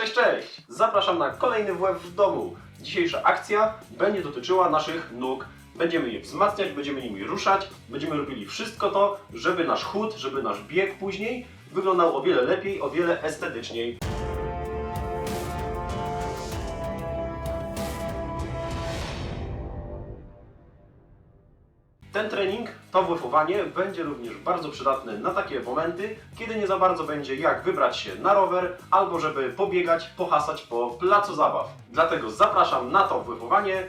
Cześć, cześć! Zapraszam na kolejny WF w domu. Dzisiejsza akcja będzie dotyczyła naszych nóg. Będziemy je wzmacniać, będziemy nimi ruszać, będziemy robili wszystko to, żeby nasz chód, żeby nasz bieg później wyglądał o wiele lepiej, o wiele estetyczniej. Ten trening, to WF-owanie będzie również bardzo przydatne na takie momenty, kiedy nie za bardzo będzie jak wybrać się na rower, albo żeby pobiegać, pohasać po placu zabaw. Dlatego zapraszam na to WF-owanie.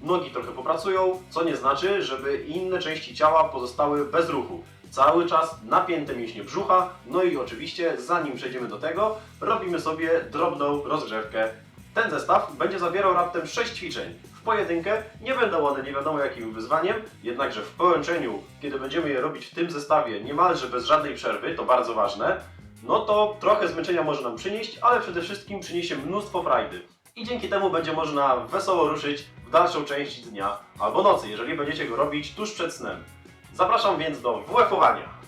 Nogi trochę popracują, co nie znaczy, żeby inne części ciała pozostały bez ruchu. Cały czas napięte mięśnie brzucha, no i oczywiście zanim przejdziemy do tego, robimy sobie drobną rozgrzewkę. Ten zestaw będzie zawierał raptem 6 ćwiczeń. Pojedynkę nie będą one nie wiadomo jakim wyzwaniem, jednakże w połączeniu, kiedy będziemy je robić w tym zestawie niemalże bez żadnej przerwy, to bardzo ważne, no to trochę zmęczenia może nam przynieść, ale przede wszystkim przyniesie mnóstwo frajdy. I dzięki temu będzie można wesoło ruszyć w dalszą część dnia albo nocy, jeżeli będziecie go robić tuż przed snem. Zapraszam więc do WF-owania.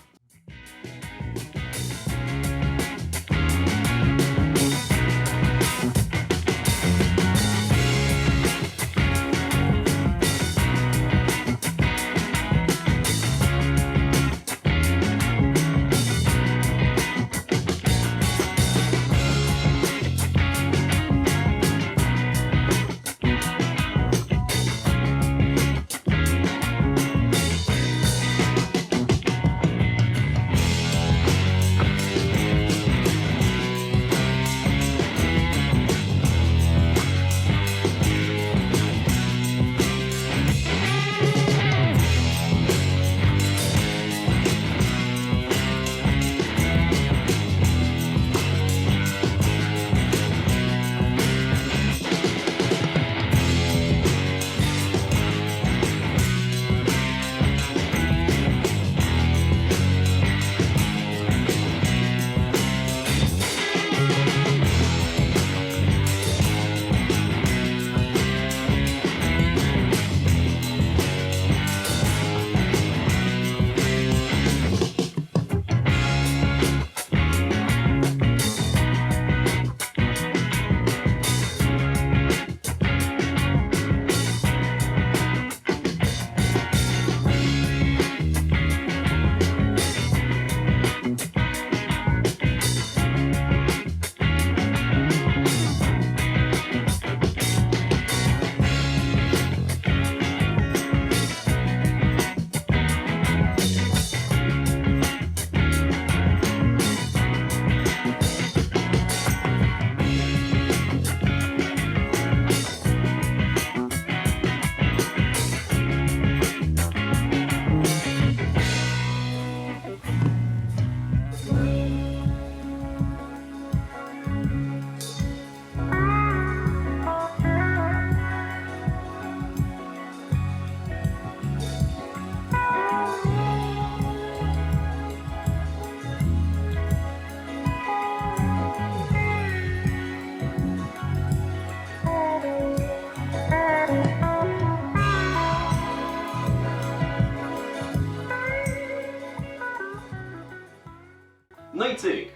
No i cyk.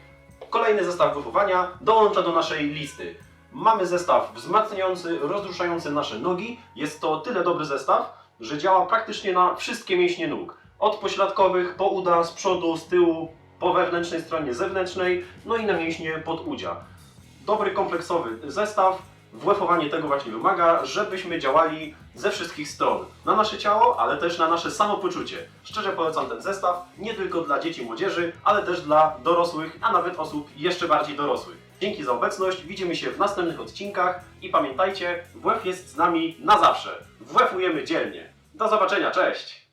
Kolejny zestaw wychowania dołącza do naszej listy. Mamy zestaw wzmacniający, rozruszający nasze nogi. Jest to tyle dobry zestaw, że działa praktycznie na wszystkie mięśnie nóg. Od pośladkowych, po uda, z przodu, z tyłu, po wewnętrznej stronie zewnętrznej, no i na mięśnie podudzia. Dobry kompleksowy zestaw. WF-owanie tego właśnie wymaga, żebyśmy działali ze wszystkich stron. Na nasze ciało, ale też na nasze samopoczucie. Szczerze polecam ten zestaw, nie tylko dla dzieci i młodzieży, ale też dla dorosłych, a nawet osób jeszcze bardziej dorosłych. Dzięki za obecność, widzimy się w następnych odcinkach i pamiętajcie, WF jest z nami na zawsze. WF-ujemy dzielnie. Do zobaczenia, cześć!